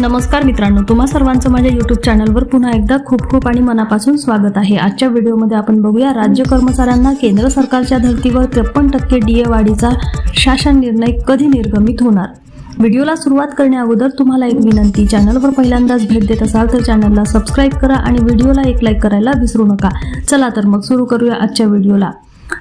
नमस्कार मित्रांनो तुम्हा सर्वांचं माझ्या युट्यूब चॅनलवर पुन्हा एकदा खूप खूप आणि मनापासून स्वागत आहे. आजच्या व्हिडिओमध्ये आपण बघूया राज्य कर्मचाऱ्यांना केंद्र सरकारच्या धर्तीवर त्रेपन्न टक्के डीए वाढीचा शासन निर्णय कधी निर्गमित होणार? व्हिडिओला सुरुवात करण्याअगोदर तुम्हाला एक विनंती चॅनलवर पहिल्यांदाच भेट देत असाल तर चॅनलला सबस्क्राईब करा आणि व्हिडिओला एक लाईक करायला विसरू नका. चला तर मग सुरू करूया आजच्या व्हिडिओला.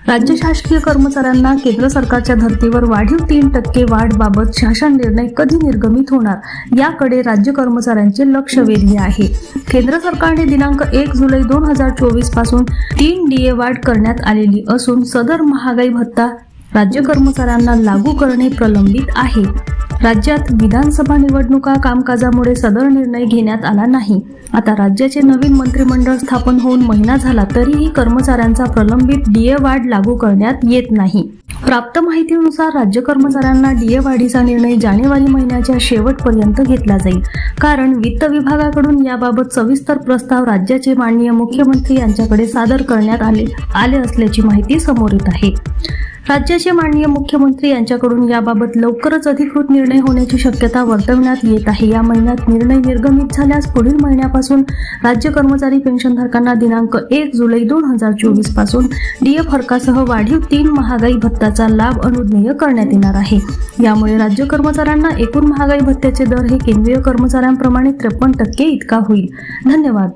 राज्य शासकीय कर्मचाऱ्यांना केंद्र सरकारच्या धर्तीवर वाढीव तीन टक्के वाढबाबत शासन निर्णय कधी निर्गमित होणार याकडे राज्य कर्मचाऱ्यांचे लक्ष वेधले आहे. केंद्र सरकारने दिनांक एक जुलै दोन हजार चोवीसपासून तीन डीए वाढ करण्यात आलेली असून सदर महागाई भत्ता राज्य कर्मचाऱ्यांना लागू करणे प्रलंबित आहे. राज्यात विधानसभा निवडणुका कामकाजामुळे सदर निर्णय घेण्यात आला नाही. आता राज्याचे नवीन मंत्रिमंडळ स्थापन होऊन महिना झाला तरीही कर्मचाऱ्यांचा प्रलंबित डीए वाढ लागू करण्यात येत नाही. प्राप्त माहितीनुसार राज्य कर्मचाऱ्यांना डीए वाढीचा निर्णय जानेवारी महिन्याच्या शेवटपर्यंत घेतला जाईल. कारण वित्त विभागाकडून याबाबत सविस्तर प्रस्ताव राज्याचे माननीय मुख्यमंत्री यांच्याकडे सादर करण्यात आले आले असल्याची माहिती समोर येत आहे. राज्याचे माननीय मुख्यमंत्री यांच्याकडून याबाबत लवकरच अधिकृत निर्णय होण्याची शक्यता वर्तवण्यात येत आहे. या महिन्यात निर्णय निर्गमित झाल्यास पुढील महिन्यापासून राज्य कर्मचारी पेन्शनधारकांना दिनांक एक जुलै दोन हजार चोवीसपासून डीए फरकासह वाढीव तीन महागाई भत्ताचा लाभ अनुज्ञेय करण्यात येणार आहे. यामुळे राज्य कर्मचाऱ्यांना एकूण महागाई भत्त्याचे दर हे केंद्रीय कर्मचाऱ्यांप्रमाणे त्रेपन्न टक्के इतका होईल. धन्यवाद.